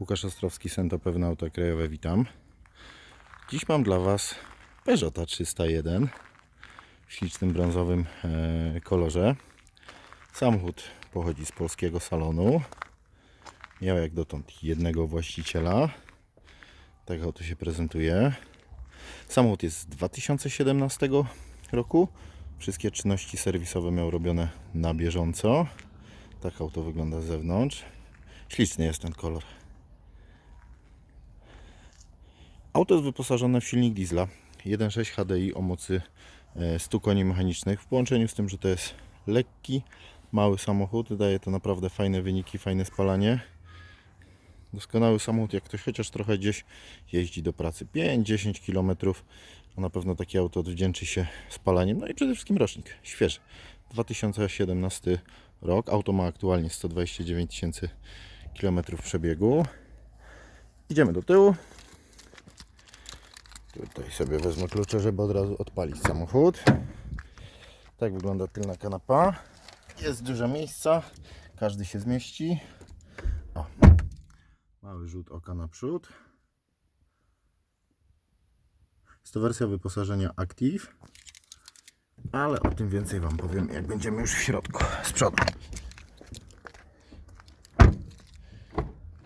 Łukasz Ostrowski, Sento Pewne Auto Krajowe, witam. Dziś mam dla Was Peugeota 301 w ślicznym brązowym e, kolorze. Samochód pochodzi z polskiego salonu. Miał jak dotąd jednego właściciela. Tak auto się prezentuje. Samochód jest z 2017 roku. Wszystkie czynności serwisowe miał robione na bieżąco. Tak auto wygląda z zewnątrz. Śliczny jest ten kolor. Auto jest wyposażone w silnik diesla 1.6 HDI o mocy e, 100 koni mechanicznych. W połączeniu z tym, że to jest lekki, mały samochód, daje to naprawdę fajne wyniki, fajne spalanie. Doskonały samochód, jak ktoś chociaż trochę gdzieś jeździ do pracy, 5-10 km, to na pewno takie auto odwdzięczy się spalaniem. No i przede wszystkim rocznik, świeży. 2017 rok, auto ma aktualnie 129 tysięcy km przebiegu. Idziemy do tyłu. Tutaj sobie wezmę klucze, żeby od razu odpalić samochód. Tak wygląda tylna kanapa. Jest dużo miejsca, każdy się zmieści. O. Mały rzut oka naprzód. Jest to wersja wyposażenia Active, ale o tym więcej Wam powiem, jak będziemy już w środku, z przodu.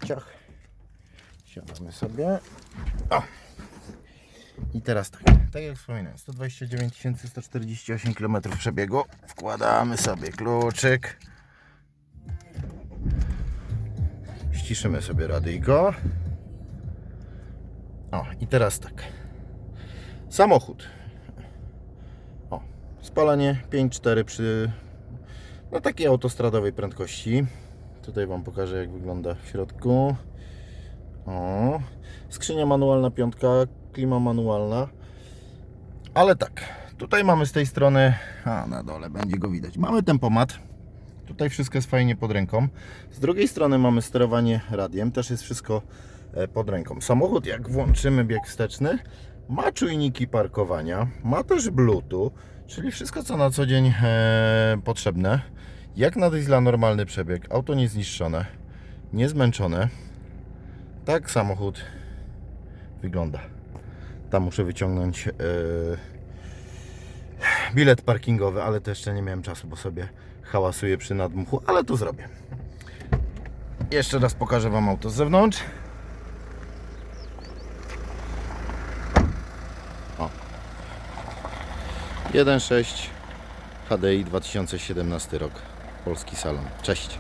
Ciach. Siadamy sobie. O. I teraz tak, tak jak wspominałem, 129 148 km przebiegu. Wkładamy sobie kluczyk. Ściszymy sobie radyjko. O, i teraz tak. Samochód. O, spalanie 5.4 przy no, takiej autostradowej prędkości. Tutaj Wam pokażę, jak wygląda w środku. O, skrzynia manualna piątka, klima manualna. Ale tak, tutaj mamy z tej strony, a na dole będzie go widać, mamy tempomat. Tutaj wszystko jest fajnie pod ręką. Z drugiej strony mamy sterowanie radiem, też jest wszystko e, pod ręką. Samochód, jak włączymy bieg wsteczny, ma czujniki parkowania, ma też Bluetooth, czyli wszystko co na co dzień e, potrzebne. Jak na diesla normalny przebieg, auto niezniszczone, niezmęczone. Tak samochód wygląda. Tam muszę wyciągnąć e, bilet parkingowy, ale to jeszcze nie miałem czasu, bo sobie hałasuję przy nadmuchu, ale to zrobię. Jeszcze raz pokażę Wam auto z zewnątrz. O. 1.6 HDI 2017 rok. Polski salon. Cześć.